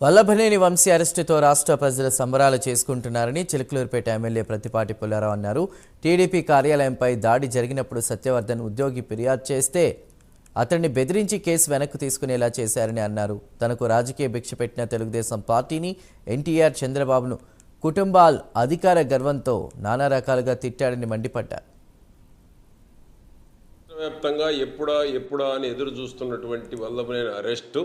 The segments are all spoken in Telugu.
వల్లభనేని వంశీ అరెస్టుతో రాష్ట్ర ప్రజలు సంబరాలు చేసుకుంటున్నారని చిలుకలూరుపేట ఎమ్మెల్యే ప్రతిపాటి పుల్లారావు అన్నారు. టీడీపీ కార్యాలయంపై దాడి జరిగినప్పుడు సత్యవర్ధన్ ఉద్యోగి ఫిర్యాదు చేస్తే అతన్ని బెదిరించి కేసు వెనక్కు తీసుకునేలా చేశారని అన్నారు. తనకు రాజకీయ భిక్ష పెట్టిన తెలుగుదేశం పార్టీని ఎన్టీఆర్ చంద్రబాబును కుటుంబాల్ అధికార గర్వంతో నానా రకాలుగా తిట్టాడని మండిపడ్డారు. వ్యాప్తంగా ఎప్పుడా ఎప్పుడా అని ఎదురు చూస్తున్నటువంటి వల్లభనేని అరెస్టు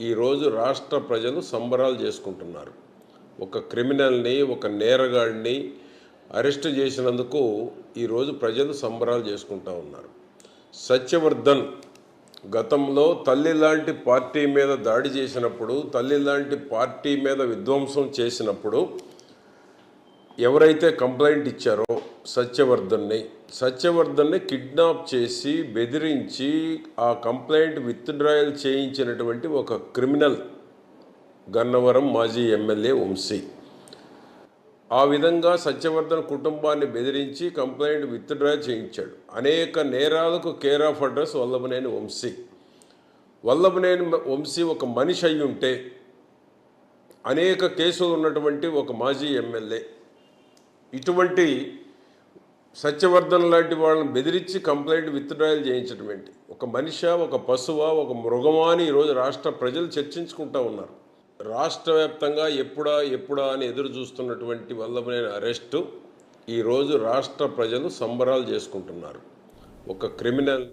ఈరోజు రాష్ట్ర ప్రజలు సంబరాలు చేసుకుంటున్నారు. ఒక క్రిమినల్ని ఒక నేరగాడిని అరెస్ట్ చేసినందుకు ఈరోజు ప్రజలు సంబరాలు చేసుకుంటా ఉన్నారు. సత్యవర్ధన్ గతంలో తల్లి లాంటి పార్టీ మీద దాడి చేసినప్పుడు తల్లి లాంటి పార్టీ మీద విధ్వంసం చేసినప్పుడు ఎవరైతే కంప్లైంట్ ఇచ్చారో సత్యవర్ధన్ని సత్యవర్ధన్ని కిడ్నాప్ చేసి బెదిరించి ఆ కంప్లైంట్ విత్డ్రాయల్ చేయించినటువంటి ఒక క్రిమినల్ గన్నవరం మాజీ ఎమ్మెల్యే వంశీ. ఆ విధంగా సత్యవర్ధన్ కుటుంబాన్ని బెదిరించి కంప్లైంట్ విత్డ్రా చేయించాడు. అనేక నేరాలకు care of address Vallabhaneni Vamsi. Vallabhaneni Vamsi ఒక మనిషి అయి ఉంటే అనేక కేసులు ఉన్నటువంటి ఒక మాజీ ఎమ్మెల్యే. ఇటువంటి సత్యవర్ధన్ లాంటి వాళ్ళని బెదిరించి కంప్లైంట్ విత్డ్రాయల్ చేయించడం ఏంటి ఒక మనిషా ఒక పశువా ఒక మృగమా అని ఈరోజు రాష్ట్ర ప్రజలు చర్చించుకుంటూ ఉన్నారు. రాష్ట్ర వ్యాప్తంగా ఎప్పుడా ఎప్పుడా అని ఎదురు చూస్తున్నటువంటి వల్లభనేని అరెస్టు ఈరోజు రాష్ట్ర ప్రజలు సంబరాలు చేసుకుంటున్నారు. ఒక క్రిమినల్